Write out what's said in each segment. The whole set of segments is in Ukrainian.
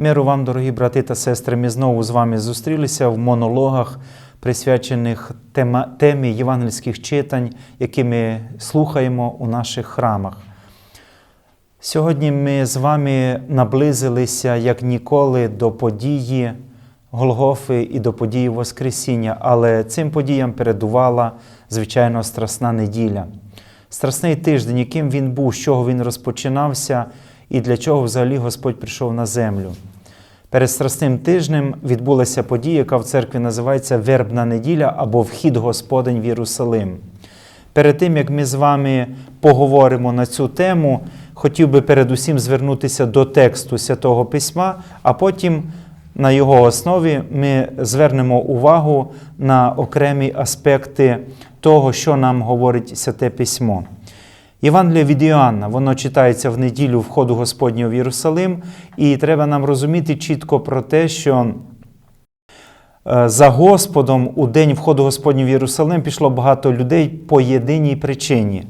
Миру вам, дорогі брати та сестри, ми знову з вами зустрілися в монологах, присвячених тема, темі євангельських читань, які ми слухаємо у наших храмах. Сьогодні ми з вами наблизилися як ніколи до події Голгофи і до події Воскресіння, але цим подіям передувала, звичайно, Страсна неділя. Страсний тиждень, яким він був, з чого він розпочинався і для чого взагалі Господь прийшов на землю. Перед Страсним тижнем відбулася подія, яка в церкві називається Вербна неділя або Вхід Господень в Єрусалим. Перед тим, як ми з вами поговоримо на цю тему, хотів би передусім звернутися до тексту Святого Письма, а потім на його основі ми звернемо увагу на окремі аспекти того, що нам говорить Святе Письмо. Євангеліє від Іоанна, воно читається в неділю входу Господнього в Єрусалим, і треба нам розуміти чітко про те, що е, за Господом у день входу Господнього в Єрусалим пішло багато людей по єдиній причині.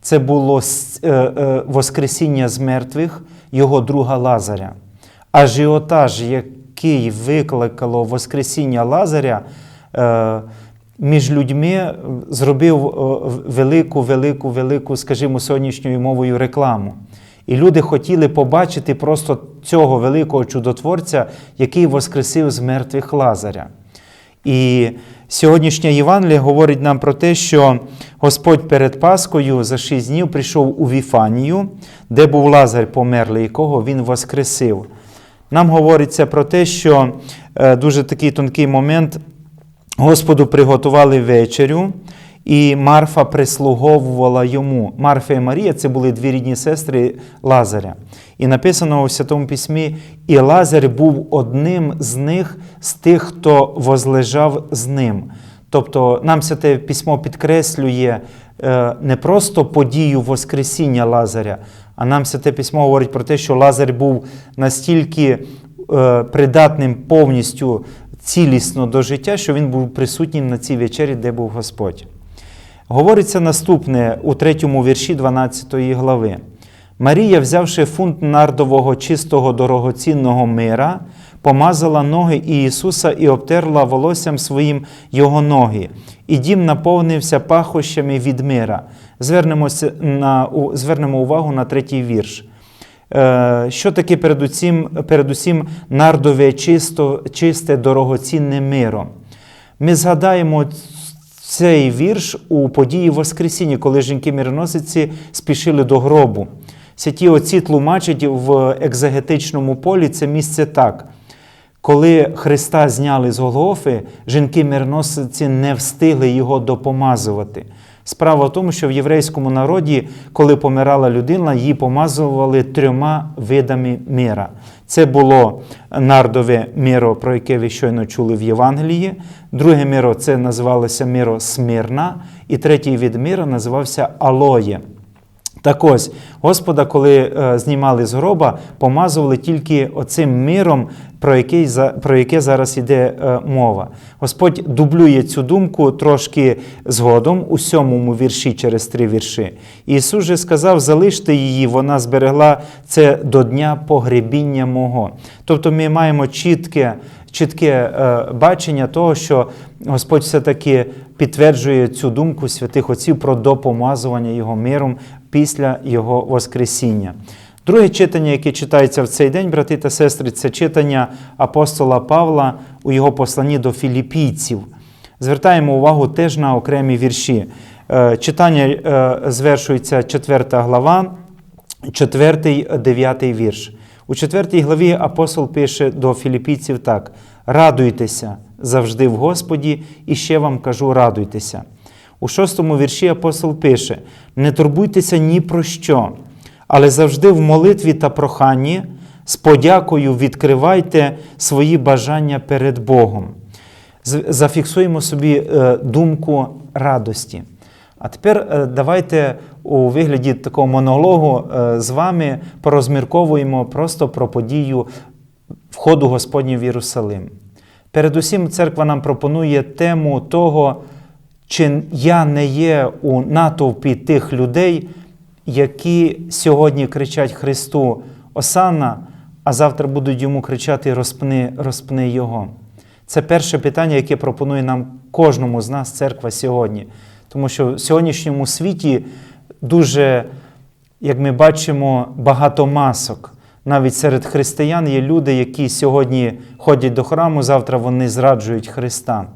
Це було е, е, Воскресіння з мертвих його друга Лазаря. Ажіотаж, який викликало Воскресіння Лазаря, між людьми зробив е, велику, велику, велику, скажімо, сьогоднішньою мовою рекламу. І люди хотіли побачити просто цього великого чудотворця, який воскресив з мертвих Лазаря. І сьогоднішнє Євангеліє говорить нам про те, що Господь перед Паскою за шість днів прийшов у Віфанію, де був Лазар померлий, якого він воскресив. Нам говориться про те, що е, дуже такий тонкий момент. Господу приготували вечерю, і Марфа прислуговувала йому. Марфа і Марія це були дві рідні сестри Лазаря. І написано у Святому Письмі: і Лазар був одним з них, з тих, хто возлежав з ним. Тобто нам Святе Письмо підкреслює е, не просто подію Воскресіння Лазаря, а нам Святе Письмо говорить про те, що Лазар був настільки е, придатним повністю цілісно до життя, що він був присутнім на цій вечері, де був Господь. Говориться наступне у третьому вірші 12 глави. Марія, взявши фунт нардового чистого дорогоцінного мира, помазала ноги Ісуса і обтерла волоссям своїм його ноги, і дім наповнився пахощами від мира. Звернемося на, звернемо увагу на третій вірш. Е, Що таке передусім, передусім нардове чисто, чисте, дорогоцінне миро? Ми згадаємо цей вірш у події Воскресіння, коли жінки-мироносиці спішили до гробу. Святі отці тлумачать в екзегетичному полі це місце так. Коли Христа зняли з Голгофи, жінки-мироносиці не встигли його допомазувати. Справа в тому, що в єврейському народі, коли помирала людина, її помазували трьома видами мира. Це було нардове миро, про яке ви щойно чули в Євангелії. Друге миро це називалося миро смирна, і третій від мира називався алоє. Так ось, Господа, коли е, знімали з гроба, помазували тільки оцим миром, про, який, про яке зараз йде е, мова. Господь дублює цю думку трошки згодом у сьомому вірші через три вірші. Ісус же сказав: залиште її, вона зберегла це до дня погребіння мого. Тобто ми маємо чітке, чітке е, бачення того, що Господь все-таки підтверджує цю думку святих отців про допомазування Його миром після Його Воскресіння. Друге читання, яке читається в цей день, брати та сестри, це читання апостола Павла у його посланні до філіпійців. Звертаємо увагу теж на окремі вірші. Е, Читання е, звершується 4 глава, 4, 9 вірш. У 4 главі апостол пише до філіпійців так: радуйтеся завжди в Господі, і ще вам кажу, радуйтеся. У шостому вірші апостол пише: не турбуйтеся ні про що, але завжди в молитві та проханні з подякою відкривайте свої бажання перед Богом. Зафіксуємо собі е, думку радості. А тепер е, давайте у вигляді такого монологу е, з вами порозмірковуємо просто про подію входу Господнього в Єрусалим. Передусім, церква нам пропонує тему того, чи я не є у натовпі тих людей, які сьогодні кричать Христу Осанна, а завтра будуть йому кричати розпни, розпни його. Це перше питання, яке пропонує нам кожному з нас церква сьогодні. Тому що в сьогоднішньому світі дуже, як ми бачимо, багато масок. Навіть серед християн є люди, які сьогодні ходять до храму, завтра вони зраджують Христа.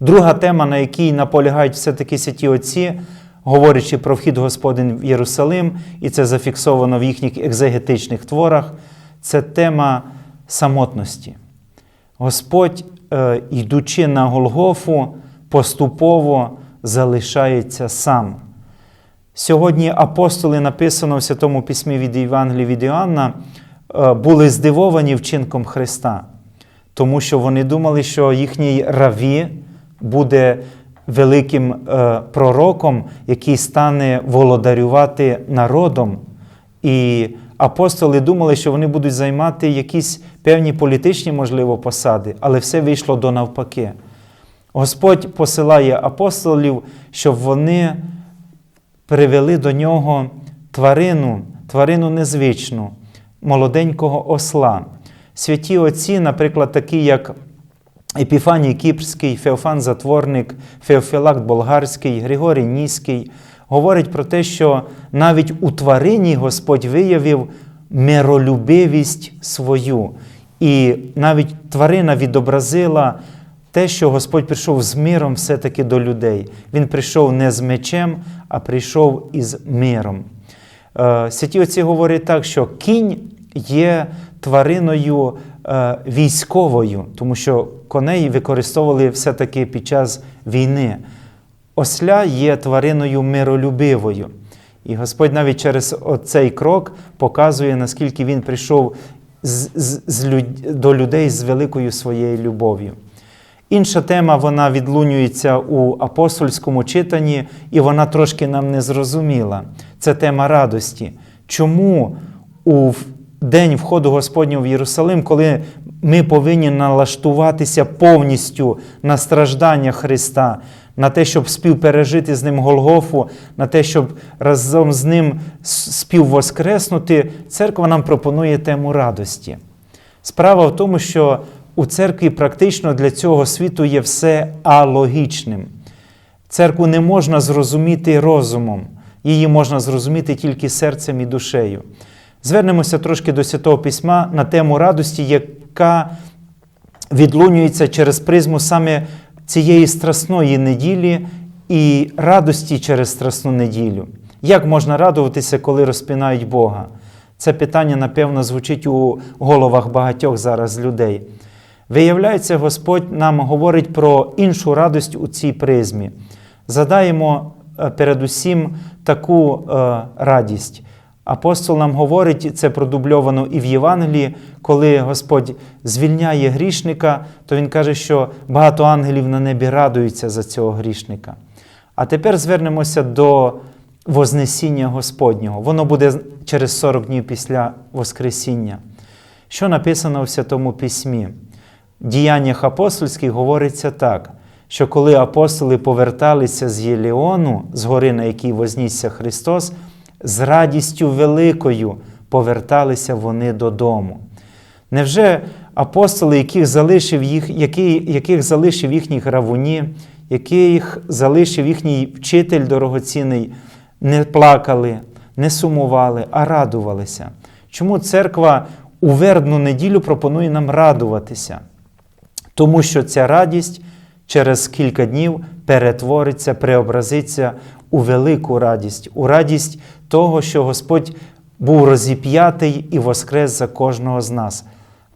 Друга тема, на якій наполягають все-таки святі отці, говорячи про вхід Господин в Єрусалим, і це зафіксовано в їхніх екзегетичних творах, це тема самотності. Господь, е, йдучи на Голгофу, поступово залишається сам. Сьогодні апостоли, написано в Святому Письмі від Євангелії від Іоанна, е, були здивовані вчинком Христа, тому що вони думали, що їхній раві буде великим е, пророком, який стане володарювати народом. І апостоли думали, що вони будуть займати якісь певні політичні, можливо, посади, але все вийшло до навпаки. Господь посилає апостолів, щоб вони привели до нього тварину, тварину незвичну, молоденького осла. Святі отці, наприклад, такі, як Епіфаній Кіпрський, Феофан Затворник, Феофілакт Болгарський, Григорій Ніський, говорять про те, що навіть у тварині Господь виявив миролюбивість свою. І навіть тварина відобразила те, що Господь прийшов з миром все-таки до людей. Він прийшов не з мечем, а прийшов із миром. Е, Святі отці говорять так, що кінь є твариною е, військовою, тому що коней використовували все-таки під час війни. Осля є твариною миролюбивою. І Господь навіть через цей крок показує, наскільки він прийшов з, з, з, до людей з великою своєю любов'ю. Інша тема вона відлунюється у апостольському читанні, і вона трошки нам не зрозуміла. Це тема радості. Чому у день входу Господнього в Єрусалим, коли ми повинні налаштуватися повністю на страждання Христа, на те, щоб співпережити з Ним Голгофу, на те, щоб разом з Ним співвоскреснути, церква нам пропонує тему радості. Справа в тому, що у церкві практично для цього світу є все алогічним. Церкву не можна зрозуміти розумом, її можна зрозуміти тільки серцем і душею. Звернемося трошки до Святого Письма на тему радості, яка відлунюється через призму саме цієї страсної неділі і радості через страсну неділю. Як можна радуватися, коли розпінають Бога? Це питання, напевно, звучить у головах багатьох зараз людей. Виявляється, Господь нам говорить про іншу радость у цій призмі. Задаємо е, передусім таку е, радість. Апостол нам говорить, це продубльовано і в Євангелії, коли Господь звільняє грішника, то Він каже, що багато ангелів на небі радуються за цього грішника. А тепер звернемося до Вознесіння Господнього. Воно буде через 40 днів після Воскресіння. Що написано в Святому Письмі? Діяннях апостольських говориться так, що коли апостоли поверталися з Єліону, з гори, на якій вознісся Христос, з радістю великою поверталися вони додому. Невже апостоли, яких залишив їх, які, яких залишив їхні гравуні, яких залишив їхній вчитель дорогоцінний, не плакали, не сумували, а радувалися? Чому церква у вербну неділю пропонує нам радуватися? Тому що ця радість через кілька днів перетвориться, преобразиться у велику радість, у радість того, що Господь був розіп'ятий і воскрес за кожного з нас.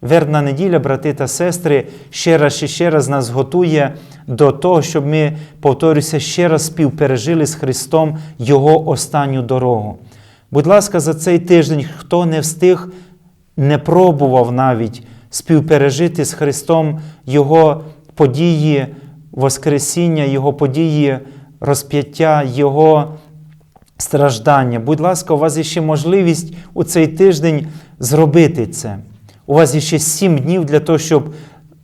Вербна неділя, брати та сестри, ще раз і ще раз нас готує до того, щоб ми, повторюся, ще раз співпережили з Христом Його останню дорогу. Будь ласка, за цей тиждень, хто не встиг, не пробував навіть співпережити з Христом Його події Воскресіння, Його події розп'яття, Його страждання. Будь ласка, у вас є ще можливість у цей тиждень зробити це. У вас є ще сім днів для того, щоб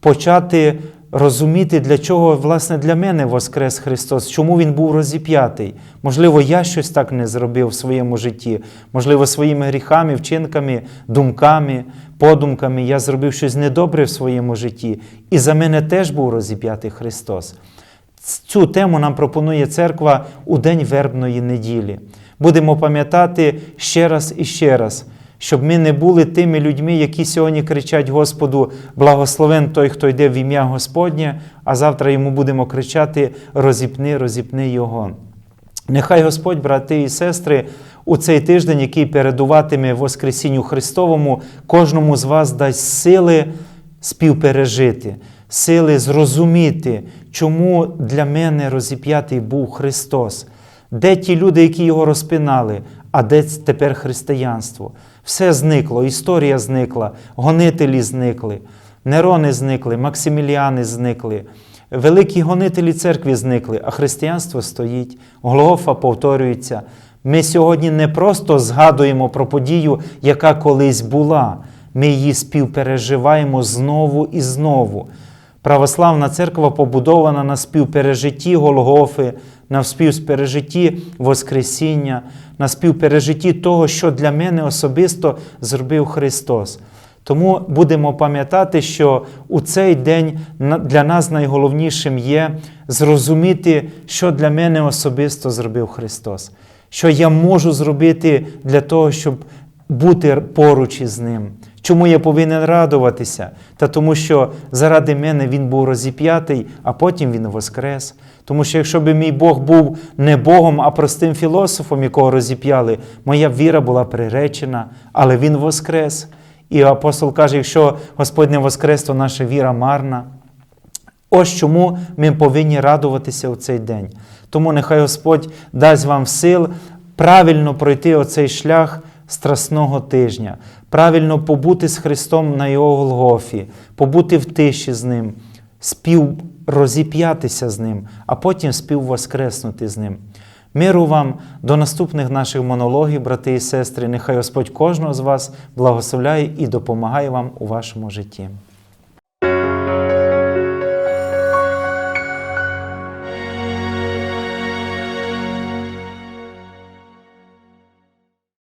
почати розуміти, для чого, власне, для мене Воскрес Христос, чому Він був розіп'ятий. Можливо, я щось так не зробив в своєму житті, можливо, своїми гріхами, вчинками, думками, подумками я зробив щось недобре в своєму житті. І за мене теж був розіп'ятий Христос. Цю тему нам пропонує церква у день вербної неділі. Будемо пам'ятати ще раз і ще раз, щоб ми не були тими людьми, які сьогодні кричать Господу, благословен той, хто йде в ім'я Господнє, а завтра йому будемо кричати Розіпни, розіпни Його. Нехай Господь, брати і сестри, у цей тиждень, який передуватиме Воскресінню Христовому, кожному з вас дасть сили співпережити, сили зрозуміти, чому для мене розіп'ятий був Христос. Де ті люди, які його розпинали, а де тепер християнство? Все зникло, історія зникла, гонителі зникли, Нерони зникли, Максиміліани зникли. Великі гонителі церкви зникли, а християнство стоїть, Голгофа повторюється. Ми сьогодні не просто згадуємо про подію, яка колись була. Ми її співпереживаємо знову і знову. Православна церква побудована на співпережитті Голгофи, на співпережитті Воскресіння, на співпережитті того, що для мене особисто зробив Христос. Тому будемо пам'ятати, що у цей день для нас найголовнішим є зрозуміти, що для мене особисто зробив Христос, що я можу зробити для того, щоб бути поруч із Ним. Чому я повинен радуватися? Та тому, що заради мене Він був розіп'ятий, а потім Він воскрес. Тому що якщо б мій Бог був не Богом, а простим філософом, якого розіп'яли, моя віра була приречена, але Він воскрес. І апостол каже: якщо Господь не воскрес, то наша віра марна. Ось чому ми повинні радуватися у цей день. Тому нехай Господь дасть вам сил правильно пройти оцей шлях страсного тижня, правильно побути з Христом на Його Голгофі, побути в тиші з Ним, спів розіп'ятися з Ним, а потім співвоскреснути з Ним. Миру вам до наступних наших монологів, брати і сестри. Нехай Господь кожного з вас благословляє і допомагає вам у вашому житті.